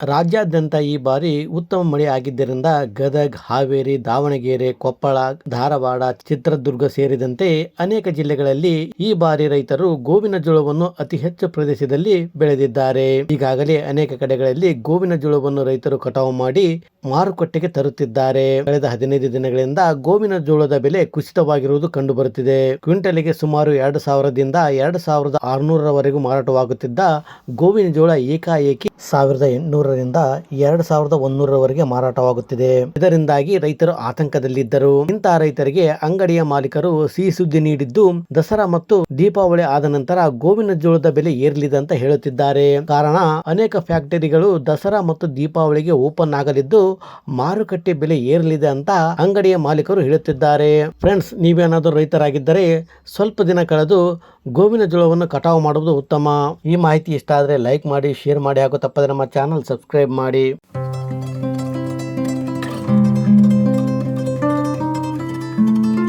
ರಾಜ್ಯಾದ್ಯಂತ ಈ ಬಾರಿ ಉತ್ತಮ ಮಳೆ ಆಗಿದ್ದರಿಂದ ಗದಗ್, ಹಾವೇರಿ, ದಾವಣಗೆರೆ, ಕೊಪ್ಪಳ, ಧಾರವಾಡ, ಚಿತ್ರದುರ್ಗ ಸೇರಿದಂತೆ ಅನೇಕ ಜಿಲ್ಲೆಗಳಲ್ಲಿ ಈ ಬಾರಿ ರೈತರು ಗೋವಿನ ಜೋಳವನ್ನು ಅತಿ ಹೆಚ್ಚು ಪ್ರದೇಶದಲ್ಲಿ ಬೆಳೆದಿದ್ದಾರೆ. ಈಗಾಗಲೇ ಅನೇಕ ಕಡೆಗಳಲ್ಲಿ ಗೋವಿನ ಜೋಳವನ್ನು ರೈತರು ಕಟಾವು ಮಾಡಿ ಮಾರುಕಟ್ಟೆಗೆ ತರುತ್ತಿದ್ದಾರೆ. ಕಳೆದ ಹದಿನೈದು ದಿನಗಳಿಂದ ಗೋವಿನ ಜೋಳದ ಬೆಲೆ ಕುಸಿತವಾಗಿರುವುದು ಕಂಡುಬರುತ್ತಿದೆ. ಕ್ವಿಂಟಲ್ಗೆ ಸುಮಾರು ಎರಡು ಸಾವಿರದಿಂದ ಎರಡು ಸಾವಿರದ ಆರುನೂರವರೆಗೂ ಮಾರಾಟವಾಗುತ್ತಿದ್ದ ಗೋವಿನ ಜೋಳ ಏಕಾಏಕಿ ಸಾವಿರದ ಎಂಟುನೂರರಿಂದ ಎರಡು ಸಾವಿರದ ಒಂದೂರವರೆಗೆ ಮಾರಾಟವಾಗುತ್ತಿದೆ. ಇದರಿಂದಾಗಿ ರೈತರು ಆತಂಕದಲ್ಲಿದ್ದರು. ಇಂತಹ ರೈತರಿಗೆ ಅಂಗಡಿಯ ಮಾಲೀಕರು ಸಿಹಿ ಸುದ್ದಿ ನೀಡಿದ್ದು, ದಸರಾ ಮತ್ತು ದೀಪಾವಳಿ ಆದ ನಂತರ ಗೋವಿನ ಜೋಳದ ಬೆಲೆ ಏರಲಿದೆ ಅಂತ ಹೇಳುತ್ತಿದ್ದಾರೆ. ಕಾರಣ, ಅನೇಕ ಫ್ಯಾಕ್ಟರಿಗಳು ದಸರಾ ಮತ್ತು ದೀಪಾವಳಿಗೆ ಓಪನ್ ಆಗಲಿದ್ದು, ಮಾರುಕಟ್ಟೆ ಬೆಲೆ ಏರಲಿದೆ ಅಂತ ಅಂಗಡಿಯ ಮಾಲೀಕರು ಹೇಳುತ್ತಿದ್ದಾರೆ. ಫ್ರೆಂಡ್ಸ್, ನೀವೇನಾದರೂ ರೈತರಾಗಿದ್ದರೆ ಸ್ವಲ್ಪ ದಿನ ಕಳೆದು ಗೋವಿನ ಜೋಳವನ್ನು ಕಟಾವು ಮಾಡುವುದು ಉತ್ತಮ. ಈ ಮಾಹಿತಿ ಇಷ್ಟ ಆದರೆ ಲೈಕ್ ಮಾಡಿ ಶೇರ್ ಮಾಡಿ ಹಾಗೂ ತಪ್ಪದೆ ನಮ್ಮ ಚಾನಲ್ ಸಬ್ಸ್ಕ್ರೈಬ್ ಮಾಡಿ.